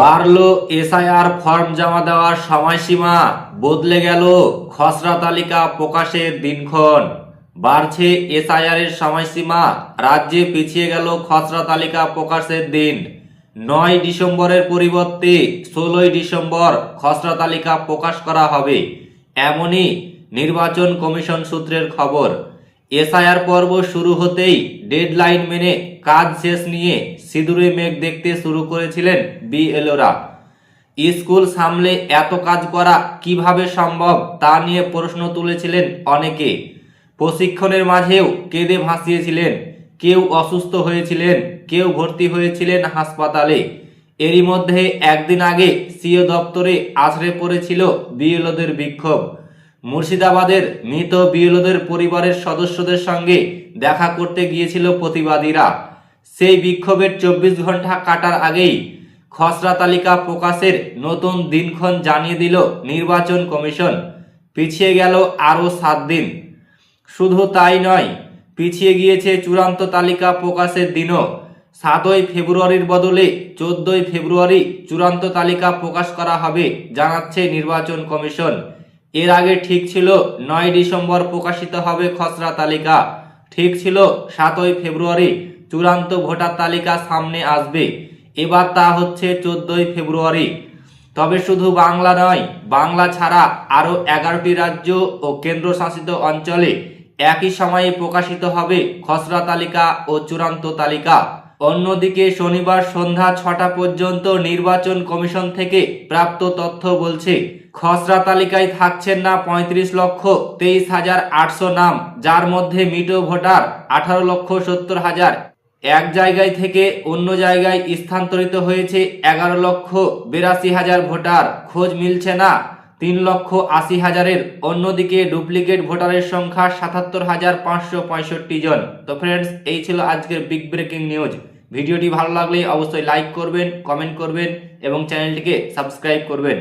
বাড়লো SIR form জমা দেওয়ার সময়সীমা, বদলে গেল খসড়া তালিকা প্রকাশের দিনক্ষণ। বাড়ছে এসআইআর এর সময়সীমা, রাজ্যে পিছিয়ে গেল খসড়া তালিকা প্রকাশের দিন। নয় ডিসেম্বরের পরিবর্তে ষোলোই ডিসেম্বর খসড়া তালিকা প্রকাশ করা হবে, এমনই নির্বাচন কমিশন সূত্রের খবর। এসআইআর পর্ব শুরু হতেই ডেডলাইন মেনে কাজ শেষ নিয়ে সিঁদুরে মেঘ দেখতে শুরু করেছিলেন বিএলওরা। স্কুল সামলে এত কাজ করা কীভাবে সম্ভব তা নিয়ে প্রশ্ন তুলেছিলেন অনেকে। প্রশিক্ষণের মাঝেও কেঁদে ভাসিয়েছিলেন, কেউ অসুস্থ হয়েছিলেন, কেউ ভর্তি হয়েছিলেন হাসপাতালে। এরই মধ্যে একদিন আগে সিও দপ্তরে আছড়ে পড়েছিল বিএলওদের বিক্ষোভ। মুর্শিদাবাদের মৃত বিএলওদের পরিবারের সদস্যদের সঙ্গে দেখা করতে গিয়েছিল প্রতিবাদীরা। সেই বিক্ষোভের চব্বিশ ঘণ্টা কাটার আগেই খসড়া তালিকা প্রকাশের নতুন দিনক্ষণ জানিয়ে দিল নির্বাচন কমিশন। পিছিয়ে গেল আরও সাত দিন। শুধু তাই নয়, পিছিয়ে গিয়েছে চূড়ান্ত তালিকা প্রকাশের দিনও। সাতই ফেব্রুয়ারির বদলে চোদ্দই ফেব্রুয়ারি চূড়ান্ত তালিকা প্রকাশ করা হবে, জানাচ্ছে নির্বাচন কমিশন। এর আগে ঠিক ছিল নয় ডিসেম্বর প্রকাশিত হবে খসড়া তালিকা। ঠিক ছিল সাতই ফেব্রুয়ারি, চূড়ান্ত ভোটার তালিকা সামনে আসবে। এবার তা হচ্ছে চোদ্দই ফেব্রুয়ারি। তবে শুধু বাংলা নয়, বাংলা ছাড়া আরও এগারোটি রাজ্য ও কেন্দ্রশাসিত অঞ্চলে একই সময়ে প্রকাশিত হবে খসড়া তালিকা ও চূড়ান্ত তালিকা। অন্যদিকে শনিবার সন্ধ্যা ছটা পর্যন্ত নির্বাচন কমিশন থেকে প্রাপ্ত তথ্য বলছে, খসড়া তালিকায় থাকছেন না পঁয়ত্রিশ লক্ষ তেইশ হাজার আটশো নাম, যার মধ্যে মিটো ভোটার আঠারো লক্ষ সত্তর হাজার। এক জায়গায় থেকে অন্য জায়গায় স্থানান্তরিত হয়েছে এগারো লক্ষ বিরাশি হাজার ভোটার, খোঁজ মিলছে না। তিন লক্ষ আশি হাজারের অন্যদিকে ডুপ্লিকেট ভোটারের সংখ্যা সাতাত্তর হাজার পাঁচশো পঁয়ষট্টি জন। তো ফ্রেন্ডস এই ছিল আজকের বিগ ব্রেকিং নিউজ ভিডিওটি ভালো লাগলে অবশ্যই লাইক করবেন কমেন্ট করবেন এবং চ্যানেলটিকে সাবস্ক্রাইব করবেন।